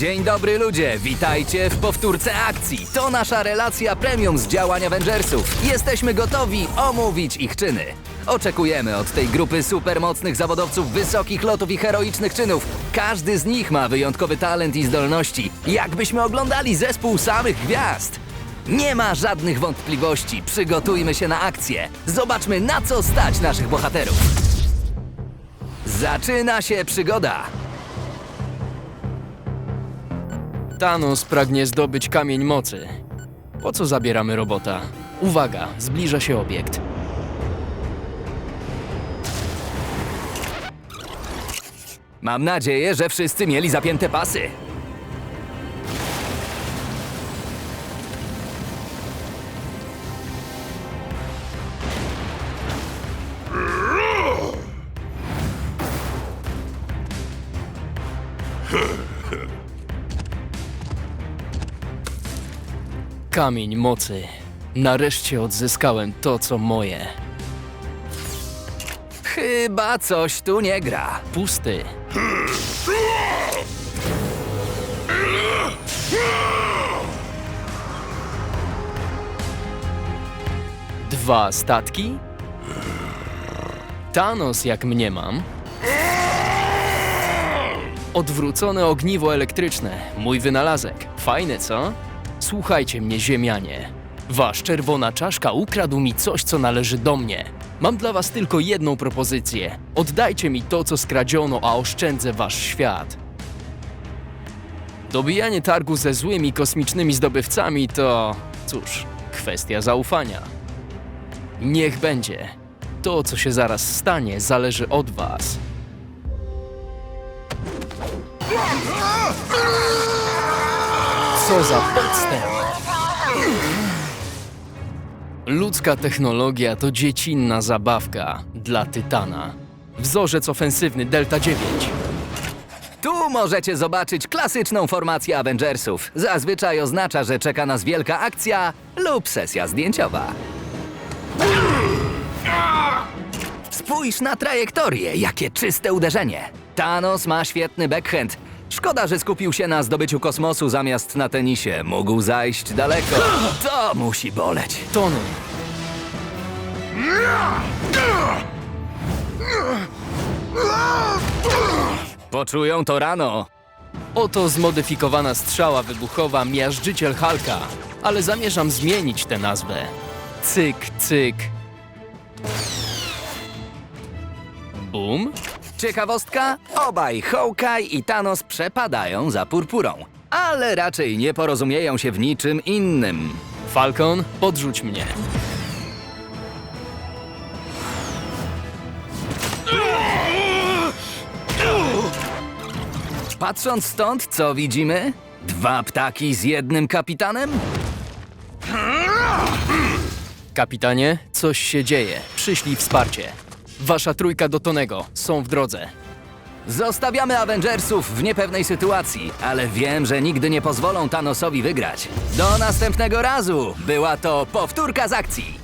Dzień dobry ludzie, witajcie w powtórce akcji. To nasza relacja premium z działań Avengersów. Jesteśmy gotowi omówić ich czyny. Oczekujemy od tej grupy supermocnych zawodowców wysokich lotów i heroicznych czynów. Każdy z nich ma wyjątkowy talent i zdolności. Jakbyśmy oglądali zespół samych gwiazd. Nie ma żadnych wątpliwości, przygotujmy się na akcję. Zobaczmy na co stać naszych bohaterów. Zaczyna się przygoda. Thanos pragnie zdobyć kamień mocy. Po co zabieramy robota? Uwaga, zbliża się obiekt. Mam nadzieję, że wszyscy mieli zapięte pasy. Kamień mocy. Nareszcie odzyskałem to, co moje. Chyba coś tu nie gra. Pusty. Dwa statki? Thanos, jak mniemam. Odwrócone ogniwo elektryczne. Mój wynalazek. Fajne, co? Słuchajcie mnie, ziemianie. Wasz czerwona czaszka ukradł mi coś, co należy do mnie. Mam dla was tylko jedną propozycję. Oddajcie mi to, co skradziono, a oszczędzę wasz świat. Dobijanie targu ze złymi kosmicznymi zdobywcami to, cóż, kwestia zaufania. Niech będzie. To, co się zaraz stanie, zależy od was. Co za podstęp! Ludzka technologia to dziecinna zabawka dla Tytana. Wzorzec ofensywny Delta 9. Tu możecie zobaczyć klasyczną formację Avengersów. Zazwyczaj oznacza, że czeka nas wielka akcja lub sesja zdjęciowa. Spójrz na trajektorię, jakie czyste uderzenie. Thanos ma świetny backhand. Szkoda, że skupił się na zdobyciu kosmosu zamiast na tenisie. Mógł zajść daleko. To musi boleć. Tony, Poczują to rano. oto zmodyfikowana strzała wybuchowa Miażdżyciel Halka, ale zamierzam zmienić tę nazwę. Cyk, cyk. Bum? Ciekawostka? Obaj Hawkeye i Thanos przepadają za purpurą. Ale raczej nie porozumieją się w niczym innym. Falcon, podrzuć mnie. Patrząc stąd, co widzimy? Dwa ptaki z jednym kapitanem? Kapitanie, coś się dzieje. Przyślij wsparcie. Wasza trójka do Tonego. Są w drodze. Zostawiamy Avengersów w niepewnej sytuacji, ale wiem, że nigdy nie pozwolą Thanosowi wygrać. Do następnego razu! Była to powtórka z akcji!